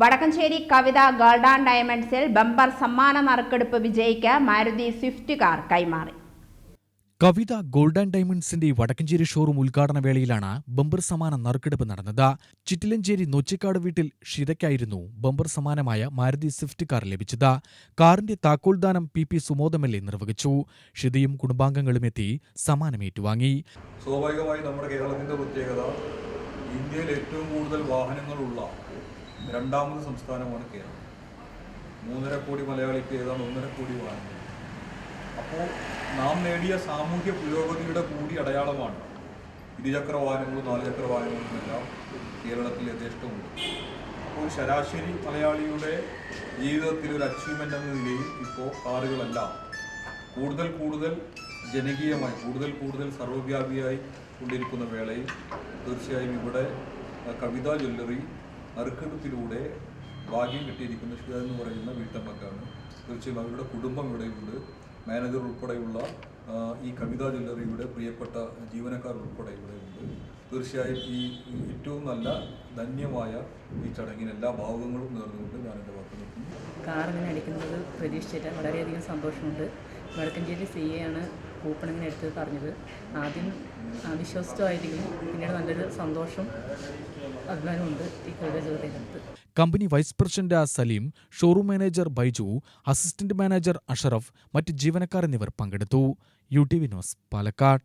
Vadakkanchery Kavitha gold and ഡയമണ്ട്സിൽ bumper സമ്മാന നറുക്കെടുപ്പ് വിജയിക്ക് മാരുതി സ്വിഫ്റ്റ് കാർ കൈമാറി. കവിത ഗോൾഡ് ആൻഡ് ഡയമണ്ട്സിന്റെ വടക്കഞ്ചേരി ഷോറൂം ഉദ്ഘാടന വേളയിലാണ് ബമ്പർ സമ്മാന നറുക്കെടുപ്പ് നടന്നത്. ചിറ്റിലഞ്ചേരി നൊച്ചിക്കാട് വീട്ടിൽ ഷിതയ്ക്കായിരുന്നു ബമ്പർ സമ്മാനമായ മാരുതി സ്വിഫ്റ്റ് കാർ ലഭിച്ചത്. കാറിന്റെ താക്കോൽദാനം പി പി സുമോദമല്ലെ നിർവഹിച്ചു. ഷിതയും കുടുംബാംഗങ്ങളും എത്തി സമ്മാനം ഏറ്റുവാങ്ങി. സ്വാഭാവികമായി നമ്മുടെ കേരളത്തിന്റെ പ്രത്യേകത ഇന്ത്യയിൽ ഏറ്റവും കൂടുതൽ വാഹനങ്ങളുള്ള രണ്ടാമത് സംസ്ഥാനമാണ് കേരളം. മൂന്നര കോടി മലയാളിക്ക് ഏതാണ് ഒന്നര കോടി വാങ്ങുന്നത് അപ്പോൾ നാം നേടിയ സാമൂഹ്യ പുരോഗതിയുടെ കൂടി അടയാളമാണ് ഇരുചക്ര വാഹനങ്ങളും നാലുചക്ര വാഹനങ്ങളും എല്ലാം കേരളത്തിൽ യഥേഷ്ടമുണ്ട്. അപ്പോൾ ശരാശരി മലയാളിയുടെ ജീവിതത്തിൽ ഒരു അച്ചീവ്മെന്റ് എന്ന നിലയിൽ ഇപ്പോൾ കാറുകളെല്ലാം. കൂടുതൽ കൂടുതൽ ജനകീയമായി കൂടുതൽ കൂടുതൽ സർവവ്യാപിയായി കൊണ്ടിരിക്കുന്ന വേളയിൽ തീർച്ചയായും ഇവിടെ കവിതാ ജ്വല്ലറി നറുക്കെടുപ്പിലൂടെ ഭാഗ്യം കിട്ടിയിരിക്കുന്ന ഷിത എന്ന് പറയുന്ന വീട്ടമ്മക്കാണ്. തീർച്ചയായും അവരുടെ കുടുംബം ഇവിടെയുണ്ട്. മാനേജർ ഉൾപ്പെടെയുള്ള ഈ കവിതാ ജ്വല്ലറിയുടെ പ്രിയപ്പെട്ട ജീവനക്കാർ ഉൾപ്പെടെ ഇവിടെയുണ്ട്. തീർച്ചയായും ഈ ഏറ്റവും നല്ല ധന്യമായ ഈ ചടങ്ങിന് എല്ലാ ഭാവങ്ങളും നേർന്നുകൊണ്ട് ഞാൻ എന്റെ വാക്ക് നിർത്തുന്നു. കാർ ഇങ്ങനെ അടിക്കുന്നത് പ്രതീക്ഷിച്ചിട്ട് വളരെയധികം സന്തോഷമുണ്ട്. വടക്കഞ്ചേരി സി എ ആണ് കൂപ്പൺ ഇങ്ങനെ എടുത്ത് പറഞ്ഞത്. ആദ്യം അവിശ്വസ്തമായിരിക്കും പിന്നീട് നല്ലൊരു സന്തോഷം ഈ company vice president Saleem showroom manager Baiju assistant manager Ashraf മറ്റ് ജീവനക്കാർ എന്നിവർ പങ്കെടുത്തു. U T V news Palakkad.